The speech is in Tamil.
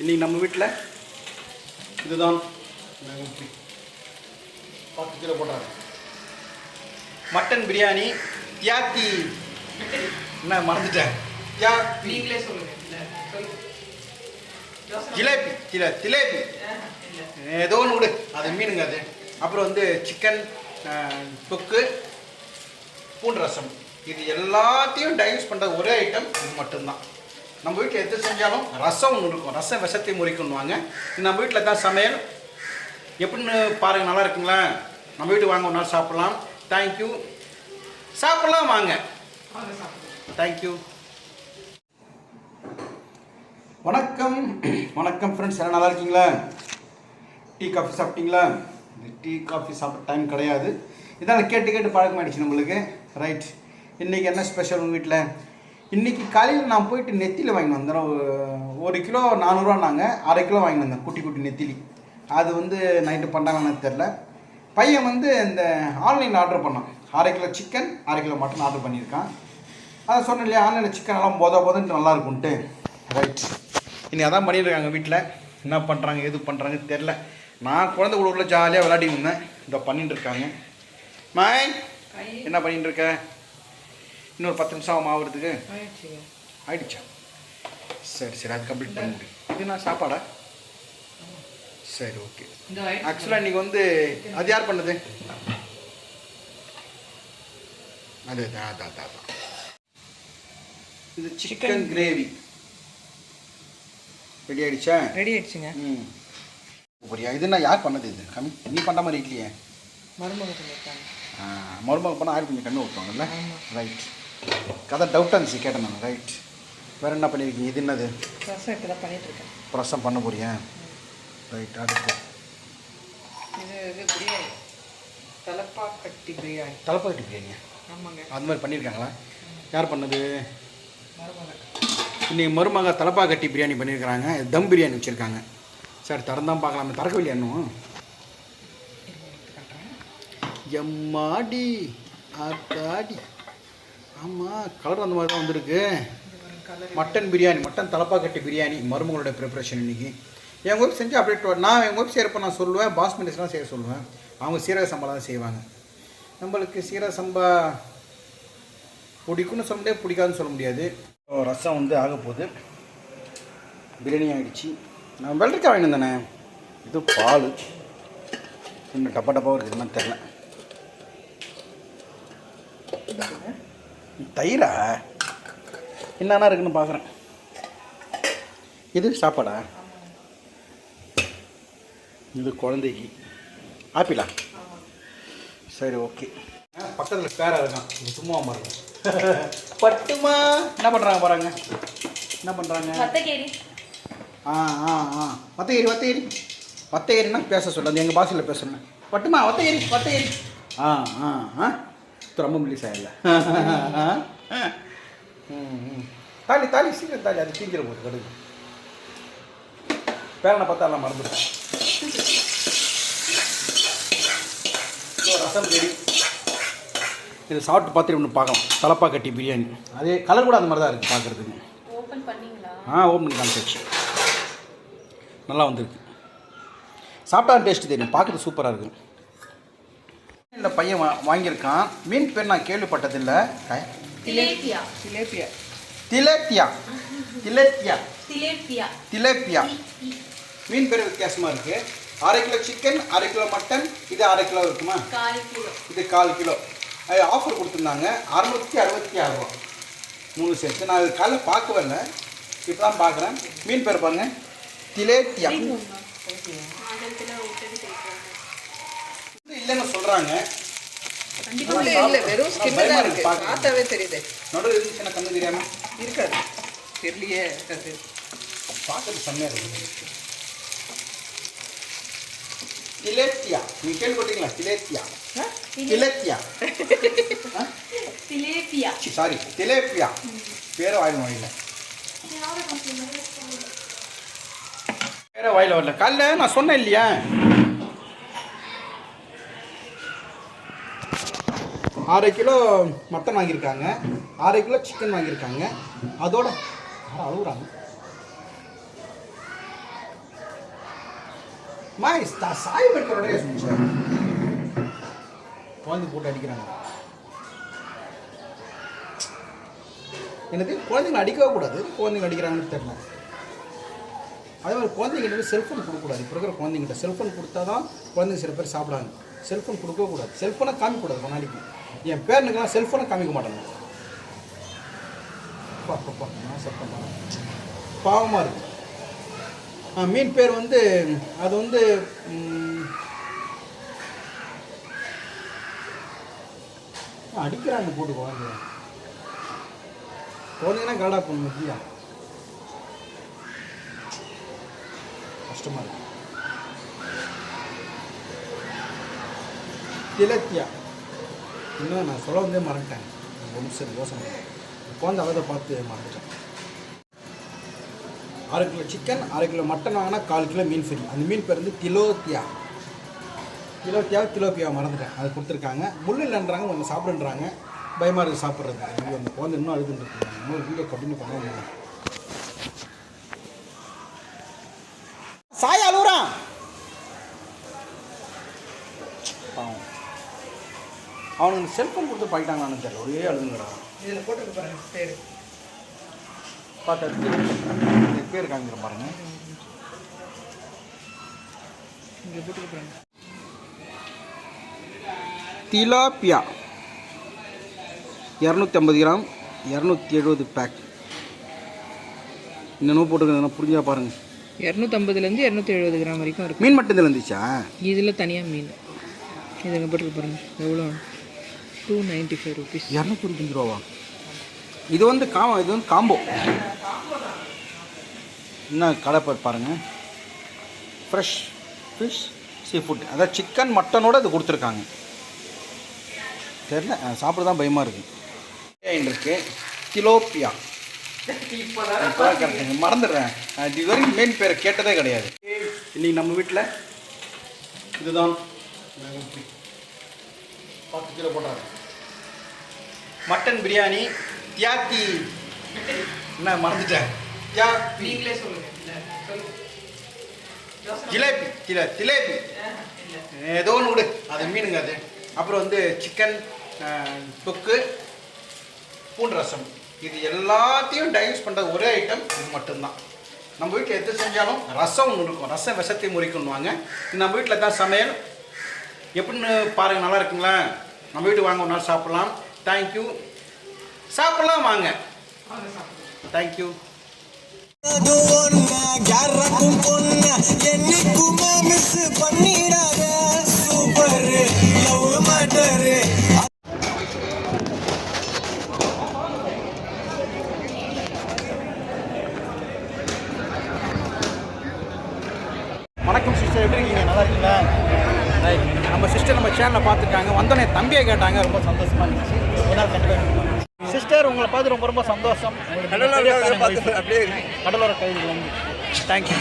இன்னைக்கு நம்ம வீட்டில் இதுதான். பத்து கிலோ போட்டாங்க. மட்டன் பிரியாணி தியாத்தி என்ன மறந்துட்டேன். தியாத்தி நீங்களே சொல்லுங்க. இல்ல சொல்லு யோசனை ஜிலேபி ஜில ஜிலேபி. ஏதோ ஒன்று விடு. அது மீனுங்க அது. அப்புறம் வந்து சிக்கன் தொக்கு பூண்டு ரசம். இது எல்லாத்தையும் டைஜஸ்ட் பண்ணுற ஒரே ஐட்டம் இது மட்டும்தான். நம்ம வீட்டில் எது செஞ்சாலும் ரசம் ஒன்று இருக்கும். ரசம் விஷத்தை முறிக்கணுவாங்க. நம்ம வீட்டில் தான் சமையல்? எப்படின்னு பாருங்கள் நல்லா இருக்குங்களா? நம்ம வீட்டுக்கு வாங்க ஒரு நாள் சாப்பிட்லாம். தேங்க்யூ சாப்பிட்லாம் வாங்க. தேங்க்யூ வணக்கம். வணக்கம் ஃப்ரெண்ட்ஸ் எல்லாம் நல்லா இருக்கீங்களா? டீ காஃபி சாப்பிட்டீங்களா? டீ காஃபி சாப்பிட்ட டைம் கிடையாது. இதனால் கேட்டு கேட்டு பழக்கமாயிடுச்சு நம்மளுக்கு. ரைட் இன்றைக்கி என்ன ஸ்பெஷல் உங்கள் வீட்டில் இன்றைக்கி காலையில் நான் போயிட்டு நெத்தியில் வாங்கி வந்தேன். ஒரு- கிலோ நானூறுரூவானாங்க அரை கிலோ வாங்கி வந்தேன் குட்டி குட்டி நெத்திலி. அது வந்து நைட்டு பண்ணாங்கன்னு தெரில பையன் வந்து இந்த ஆன்லைனில் ஆர்டர் பண்ணான். அரை கிலோ சிக்கன் அரை கிலோ மட்டன் ஆர்டர் பண்ணியிருக்கான். அதான் சொன்னேன் இல்லையா ஆன்லைனில் சிக்கன் எல்லாம் போத போதுன்ட்டு நல்லா இருக்கும்ன்ட்டு ரைட் இனி அதான் பண்ணிட்டு இருக்காங்க வீட்டில் என்ன பண்ணுறாங்க எது பண்ணுறாங்க தெரில நான் குழந்தை கூட ஜாலியாக விளையாடி இருந்தேன். இதை பண்ணிட்டு இருக்காங்க. மாய் என்ன பண்ணிட்டு இருக்க? இன்னொரு பத்து நிமிஷம் ஆகும் ஆகுறதுக்கு ஆயிடுச்சா? சரி சரி அது கம்ப்ளீட் பண்ண முடியும் இது நான் சாப்பாடா? சரி ஓகே. ஆக்சுவலாக இன்றைக்கி வந்து அது யார் பண்ணது? அது அதான் அதான். இது சிக்கன் கிரேவி ரெடி ஆயிடுச்சா? ரெடி ஆயிடுச்சுங்க. ம். புரியா இது நான் யார் பண்ணது இது? கம்மி நீ பண்ண மாதிரி இல்லையே. மருமக சொல்லியிருக்காங்க. ஆ மருமக பண்ண ஆயில் கொஞ்சம் கண்ணு ஊற்றுவாங்கல்ல. ரைட் கதை டவுட்டாக இருந்துச்சு கேட்டேன் நான். ரைட் வேறு என்ன பண்ணியிருக்கீங்க இது என்னது? ரசம் இப்போ தான் பண்ணிட்டு இருக்கேன் ரசம் பண்ண போறியா? ரைட் அடுத்து. இது இது பிரியாணி. தலப்பாக்கட்டி பிரியாணி. தலைப்பாக்கட்டி பிரியாணியா? ஆமாங்க. அது மாதிரி பண்ணியிருக்காங்களா யார் பண்ணது? இன்னைக்கு மருமக தலப்பா கட்டி பிரியாணி பண்ணியிருக்கிறாங்க தம் பிரியாணி வச்சுருக்காங்க. சரி திறந்தான் பார்க்கலாமே. திறக்கவில்லையா இன்னும்? எம்மாடி ஆத்தாடி. ஆமாம் கலர் அந்த மாதிரி தான் வந்திருக்கு. மட்டன் பிரியாணி மட்டன் தலப்பா பிரியாணி மருமகளோட ப்ரிப்ரேஷன் இன்னைக்கு. என் ஒய்ஃப் செஞ்சு அப்படியே நான் என் ஒய்ஃப் செய்கிறப்ப நான் சொல்லுவேன் பாஸ்மதிஸ்லாம் செய்ய சொல்லுவேன். அவங்க சீரக சம்பா தான் செய்வாங்க. நம்மளுக்கு சீரக சம்பா பிடிக்கும்னு சொல்ல முடியாது பிடிக்காதுன்னு சொல்ல முடியாது. ரசம் வந்து ஆக போகுது. பிரியாணி ஆகிடுச்சு நான் வெள்ளரிக்காய் வாங்கினேன் தானே இது பால். இன்னும் டப்பா டப்பா இருக்குது என்னன்னு தெரில தயிரா? என்னென்ன இருக்குன்னு பார்க்குறேன் இது சாப்பாடா? இது குழந்தைக்கு. ஆப்பிளா? சரி ஓகே. பக்கத்தில் பேரா இருக்கான். சும்மா பாருங்க பட்டுமா? என்ன பண்ணுறாங்க பாருங்க. என்ன பண்ணுறாங்க ஆ ஆ ஆ. வத்தகிரி வத்தகிரி. வத்தகிரின்னா பேச சொல்ல. அது எங்கள் பாஷையில் பேச சொன்னேன் பட்டுமா வத்தகிரி வத்தகிரி. ஆ ஆ ஆ. இது ரொம்ப மெல்லிஸ் ஆகல ம் ம் தாலி தாலி சீக்கிரம் தாலி அது தீஞ்சிட போகுது கடுகு பேரனை பார்த்தா எல்லாம் மறந்துட்டேன் இதோ ரசம் ரெடி இது சாப்பிட்டு பார்த்துட்டு ஒன்று பார்க்கலாம் தலப்பா கட்டி பிரியாணி அதே கலர் கூட அந்த மாதிரி தான் இருக்குது பார்க்குறதுக்கு ஓபன் பண்ணீங்களா ஆ ஓப்பன் பண்ணி காமிச்சாச்சு நல்லா வந்திருக்கு சாப்பிட்டா டேஸ்ட் தெரியும் பார்க்குறது சூப்பராக இருக்கு இந்த பையன் வாங்கியிருக்கான். மீன் பேர் நான் கேள்விப்பட்டதில்லை. திலேப்பியா. சிலேபியா திலேப்பியா. திலேப்பியா. திலேப்பியா. திலேப்பியா. மீன் பேர் வித்தியாசமாக இருக்குது அரை கிலோ சிக்கன் அரை கிலோ மட்டன் இது அரை கிலோ இருக்குமா? கால் கிலோ. இது கால் கிலோ. அது ஆஃபர் கொடுத்துருந்தாங்க. அறுநூற்றி அறுபத்தி ஆறு ரூபா. மூணு சேர்த்து நான் இது காலைல பார்க்கவே இல்லை. இப்போ தான் பார்க்குறேன். மீன் பேர் பாருங்க. திலேட்டியா இல்லைன்னு சொல்கிறாங்க இல்லை இல்லை வெறும் ஸ்கின் தான் இருக்கு இருக்கு. பார்த்தாவே தெரியுது. நடுவில் இருந்துச்சுன்னா கண்ணு தெரியாமல் இருக்காது. தெரியலையே அது பார்க்கறது செம்மையாக இருக்குது திலேத்தியா நீ கேள்விப்பட்டீங்களா திலேத்தியா? திலேத்தியா திலேப்பியா சாரி திலேப்பியா பேரை வாயில் வாயில பேரை வாயில் வரல காலைல நான் சொன்னேன் இல்லையா? அரை கிலோ மட்டன் வாங்கியிருக்காங்க. அரை கிலோ சிக்கன் வாங்கியிருக்காங்க. அதோட யாரும் அழுகுறாங்க மா சாய் பெற்றோடைய குழந்தை போட்டு அடிக்கிறாங்க. எனக்கு குழந்தைங்களை அடிக்கவே கூடாது. குழந்தைங்க அடிக்கிறாங்கன்னு தெரியல. அதே மாதிரி குழந்தைங்கிட்ட செல்ஃபோன் கொடுக்கக்கூடாது. இப்போ இருக்கிற குழந்தைங்கிட்ட செல்ஃபோன் கொடுத்தா தான் குழந்தைங்க சில பேர் சாப்பிடாங்க செல்ஃபோன் கொடுக்கவே கூடாது. செல்ஃபோனை காமிக்கக்கூடாது. கொண்டாடிக்கு என் பேரனுக்கெல்லாம் செல்ஃபோனை காமிக்க மாட்டாங்க பாவமாக இருக்கு. மீன் பேர் வந்து அது வந்து அடிக்கிறாங்க போட்டு குழந்தைய குழந்தைங்கன்னா கலடா போகணும் இல்லையா கஷ்டமாக இருக்கு. திலக்கியா இன்னும் நான் சொல்ல வந்தே மறந்துட்டேன் ஒன்று சரி யோசனை இல்லை. அளவை பார்த்து மறந்துட்டேன். அரை கிலோ சிக்கன் அரை கிலோ மட்டன் வாங்கினா கால் கிலோ மீன் ஃப்ரீ. அந்த மீன் பேர் வந்து திலோத்தியா. திலோத்தியா திலோப்பியா மறந்துட்டேன். அது கொடுத்துருக்காங்க. முள் இல்லைன்றாங்க ஒன்று சாப்பிடுன்றாங்க. பயமாக இருக்குது சாப்பிட்றது ஐயோ அந்த குழந்தை இன்னும் அழுதுன்னு இருக்கு. இன்னொரு வீடியோ கண்டினியூ பண்ணுவாங்க சாய் அழுகுறான் அவனுக்கு செல்ஃபோன் கொடுத்து போயிட்டாங்களான்னு தெரியல. ஒரே அழுகுங்கிறான் இதில் போட்டுருக்கு பாருங்க பேர். பார்த்தா பேர். காமிக்கிற பாருங்க. இங்கே பாருங்க. திலாப்பியா. இரநூத்தி ஐம்பது கிராம் இரநூத்தி எழுபது பேக் இன்னும் போட்டுருக்கேன் புரிஞ்சா பாருங்க. இரநூத்தம்பதுலேருந்து இரநூத்தி எழுபது கிராம் வரைக்கும் இருக்கு மீன் மட்டும் இதில் இருந்துச்சா? இதில் தனியாக மீன். இது இங்கே போட்டுருக்கு பாருங்க. எவ்வளோ டூ நைன்ட்டி ஃபைவ் ருபீஸ் இரநூத்தி இருபத்தஞ்சு ரூபாவா? இது வந்து கா இது வந்து காம்போ. என்ன கடை பாருங்கள் ஃப்ரெஷ் ஃபிஷ் சீ ஃபுட் அதாவது சிக்கன் மட்டனோட இது கொடுத்துருக்காங்க. தெரில சாப்பிட தான் பயமாக இருக்குது இருக்கு. திலோப்பியா மறந்துடுறேன். இது வரைக்கும் மெயின் பேரை கேட்டதே கிடையாது. இன்னைக்கு நம்ம வீட்டில் இதுதான். பத்து கிலோ போட்டாங்க. மட்டன் பிரியாணி தியாக்கி என்ன மறந்துட்டேன். தியாக்கி நீங்களே சொல்லுங்க. ஜிலேபி இல்லை ஜிலேபி. ஏதோ ஒன்று விடு. அது மீனுங்க அது. அப்புறம் வந்து சிக்கன் தொக்கு பூண்டு ரசம் இது எல்லாத்தையும் டைஜஸ்ட் பண்ணுற ஒரே ஐட்டம் இது மட்டும்தான். நம்ம வீட்டில் எது செஞ்சாலும் ரசம் ஒன்று இருக்கும். ரசம் விஷத்தை முறிக்கணுவாங்க நம்ம வீட்டில் தான் சமையல். எப்படின்னு பாருங்கள் நல்லா இருக்குங்களா? நம்ம வீட்டுக்கு வாங்க ஒரு நாள் சாப்பிட்லாம். தேங்க்யூ சாப்பிட்லாம் வாங்க. தேங்க்யூ அது என்னைக்குமே மிஸ் பண்ணிட வந்தோடனே தம்பியை கேட்டாங்க ரொம்ப சந்தோஷமா இருந்துச்சு. ஒரு நாள் கண்டிப்பாக சிஸ்டர் உங்களை பார்த்து ரொம்ப ரொம்ப சந்தோஷம். கடலோர கைது வந்து தேங்க்யூ